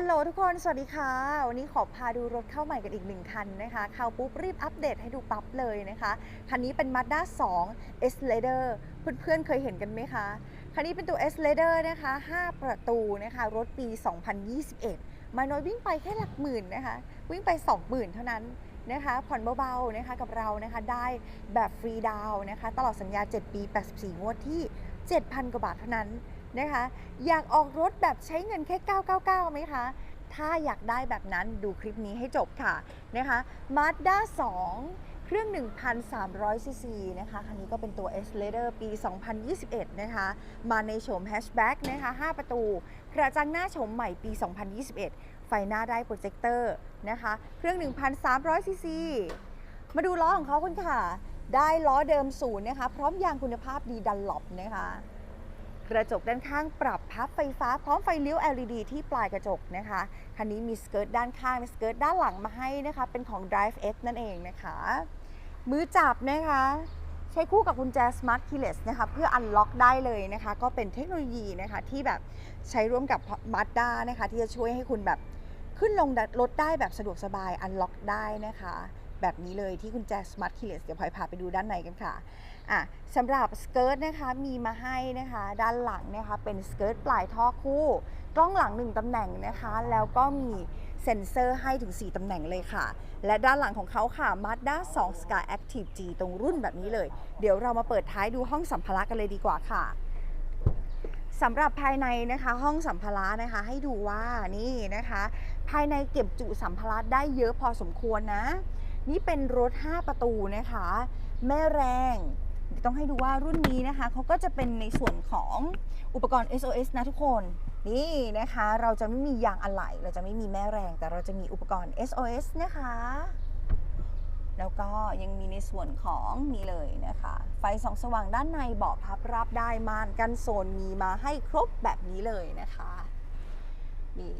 ฮัลโหลทุกคน สวัสดีค่ะ วันนี้ขอพาดูรถเข้าใหม่กันอีกหนึ่งคันนะคะเข้าปุ๊บรีบอัปเดตให้ดูปั๊บเลยนะคะ คันนี้เป็น Mazda 2 S Lader เพื่อนๆเคยเห็นกันไหมคะ คันนี้เป็นตัว S Lader นะคะ 5 ประตูนะคะ รถปี 2021 มาน้อยวิ่งไปแค่หลักหมื่นนะคะ วิ่งไป 20,000 เท่านั้นนะคะผ่อนเบาๆนะคะกับเรานะคะได้แบบฟรีดาวน์นะคะ ตลอดสัญญา 7 ปี 84 งวดที่ 7,000 กว่าบาทเท่านั้น นะคะ อยากออกรถแบบใช้เงินแค่ 999ไหมคะ ถ้าอยากได้แบบนั้นดูคลิปนี้ให้จบค่ะนะคะ Mazda 2เครื่อง 1,300 ซีซีนะคะ คันนี้ก็เป็นตัว S Leader ปี 2021 นะคะ มาในโฉมแฮชแบ็กนะคะ 5 ประตู กระจังหน้าโฉมใหม่ปี 2021 ไฟหน้าได้โปรเจคเตอร์นะคะ เครื่อง 1,300 ซีซีมาดูล้อของเขาคุณค่ะ ได้ล้อเดิมศูนย์นะคะ พร้อมยางคุณภาพดีดันหลบนะคะ กระจกด้านข้างปรับพับไฟฟ้าพร้อมไฟเลี้ยว LED ที่ปลายกระจกนะคะ คันนี้มีสเกิร์ตด้านข้างสเกิร์ตด้านหลังมาให้นะคะ เป็นของ Drive X นั่นเองนะคะ มือจับนะคะ ใช้คู่กับกุญแจ Smart Keyless นะคะ เพื่ออันล็อกได้เลยนะคะ ก็เป็นเทคโนโลยีนะคะที่แบบใช้ร่วมกับ Mazda นะคะ ที่จะช่วยให้คุณแบบขึ้นลงรถได้แบบสะดวกสบายอันล็อกได้นะคะ แบบนี้เลยที่กุญแจ Smart Keyless เดี๋ยวพลอยพาไปดูด้านในกันค่ะ อะสำหรับสเกิร์ตนะคะมีมาให้นะคะด้านหลังนะคะเป็นสเกิร์ตปลายท่อคู่ กล้องหลัง1ตำแหน่งนะคะ แล้วก็มีเซ็นเซอร์ให้ถึง 4 ตำแหน่งเลยค่ะ และด้านหลังของเขาค่ะ Mazda 2 Sky Active G ตรงรุ่นแบบนี้เลย เดี๋ยวเรามาเปิดท้ายดูห้องสัมภาระกันเลยดีกว่าค่ะสำหรับภายในนะคะห้องสัมภาระนะคะให้ดูว่านี่นะคะ ภายในเก็บจุสัมภาระได้เยอะพอสมควรนะ นี่เป็นรถ 5 ประตูนะคะ แม่แรง ต้องให้ดูว่ารุ่นนี้นะคะเขาก็จะเป็นในส่วนของอุปกรณ์ SOS นะทุกคนนี่นะคะเราจะไม่มียางอะไหล่เราจะไม่มีแม่แรง แต่เราจะมีอุปกรณ์ SOS นะคะ แล้วก็ยังมีในส่วนของนี่เลยนะคะ ไฟสองสว่างด้านในเบาะพับรับได้ม่านกันโซนมีมาให้ครบแบบนี้เลยนะคะนี่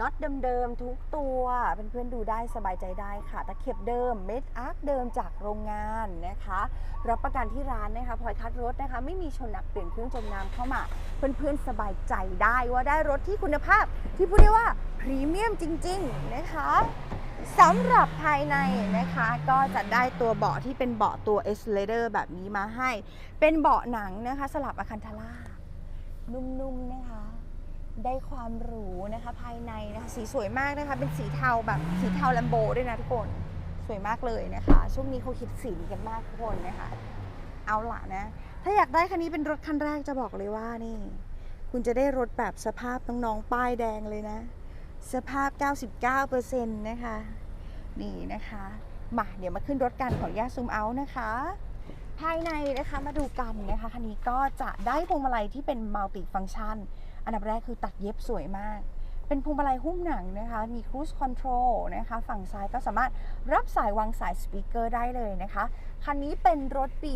น็อตเดิมๆทุกตัวเพื่อนๆดูได้สบายใจได้ค่ะ ตะเข็บเดิมเม็ดอาร์คเดิมจากโรงงานนะคะ รับประกันที่ร้านนะคะพลอยคัดรถนะคะ ไม่มีชนหนักเปลี่ยนเครื่องจมน้ำเข้ามา เพื่อนๆสบายใจได้ว่าได้รถที่คุณภาพ ที่พูดได้ว่าพรีเมียมจริง ๆนะคะสำหรับภายในนะคะก็จะได้ตัวเบาะที่เป็นเบาะตัว s l a d e r แบบนี้มาให้ เป็นเบาะหนังนะคะ สลับอะคันทาร่านุ่มๆนะคะ ได้ความหรูนะคะ ภายในนะคะสีสวยมากนะคะ เป็นสีเทาแบบสีเทาแลมโบด้วยนะทุกคนสวยมากเลยนะคะ ช่วงนี้เขาคิดสีกันมากทุกคนนะคะ เอาละนะ ถ้าอยากได้คันนี้เป็นรถคันแรกจะบอกเลยว่านี่ คุณจะได้รถแบบสภาพน้องๆป้ายแดงเลยนะ สภาพ 99%นะคะนี่นะคะมาเดี๋ยวมาขึ้นรถกันขออนุญาซูมเอานะคะ ภายในนะคะมาดูกันนะคะคันนี้ก็จะได้พวงมาลัยที่เป็นมัลติฟัง c t ชัน อันดับแรกคือตัดเย็บสวยมาก เป็นพวงมาลัยหุ้มหนังนะคะ มี cruise control นะคะ ฝั่งซ้ายก็สามารถรับสายวางสายสปีกเกอร์ได้เลยนะคะ คันนี้เป็นรถปี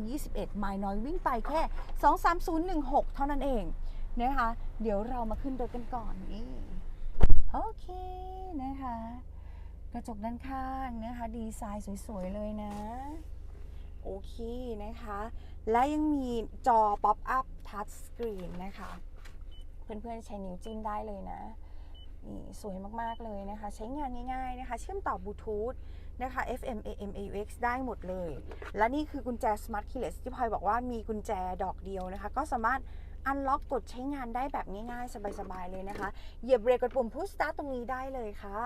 2021 ไมล์น้อยวิ่งไปแค่ 23016 เท่านั้นเองนะคะ เดี๋ยวเรามาขึ้นรถกันก่อนนี่โอเคนะคะ กระจกด้านข้างนะคะ ดีไซน์สวยๆเลยนะโอเคนะคะ และยังมีจอ Pop Up Touch Screen นะคะ เพื่อนๆใช้นิ้วจิ้มได้เลยนะนี่สวยมากๆเลยนะคะ ใช้งานง่ายๆนะคะ เชื่อมต่อบลูทูธนะคะ FM AM AUX ได้หมดเลย และนี่คือกุญแจ Smart Keyless ที่พลอยบอกว่ามีกุญแจดอกเดียวนะคะ ก็สามารถอันล็อกกดใช้งานได้แบบง่ายๆ สบายๆเลยนะคะ เหยียบเบรกกดปุ่ม Push Start ตรงนี้ได้เลยค่ะ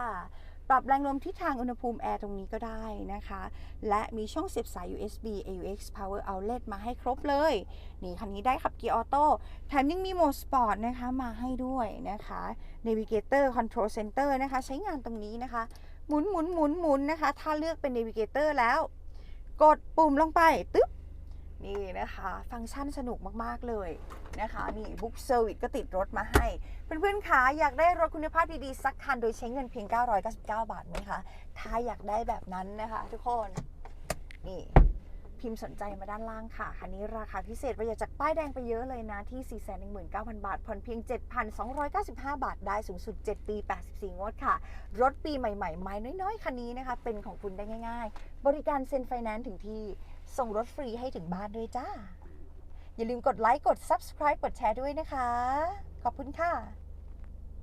ปรับแรงลมทิศทางอุณหภูมิแอร์ตรงนี้ก็ได้นะคะ และมีช่องเสียบสาย USB AUX Power Outlet มาให้ครบเลย นี่คันนี้ได้ขับเกียร์ออโต้แถมยังมีโหมดสปอร์ตนะคะมาให้ด้วยนะคะ Navigator Control Center นะคะ ใช้งานตรงนี้นะคะ หมุนหมุนหมุนหมุนนะคะ ถ้าเลือกเป็น Navigator แล้ว กดปุ่มลงไปตึ๊บ นี่นะคะ ฟังก์ชันสนุกมาก ๆ เลยนะคะนี่บุ๊กเซอร์วิสก็ติดรถมาให้ เพื่อนๆคะอยากได้รถคุณภาพดี ๆ สักคัน โดยใช้เงินเพียง 999 บาทไหมคะ ถ้าอยากได้แบบนั้นนะคะทุกคน นี่ พิมพ์สนใจมาด้านล่างค่ะ คันนี้ราคาพิเศษประหยัดจากป้ายแดงไปเยอะเลยนะที่ 419,000 บาท ผ่อนเพียง 7,295 บาท ได้สูงสุด 7 ปี 84 งวดค่ะ รถปีใหม่ๆ ไม้น้อยๆ คันนี้นะคะ เป็นของคุณได้ง่ายๆ บริการเซ็นไฟแนนซ์ถึงที่ ส่งรถฟรีให้ถึงบ้านด้วยจ้า อย่าลืมกดไลค์ กด Subscribe กดแชร์ด้วยนะคะ ขอบคุณค่ะ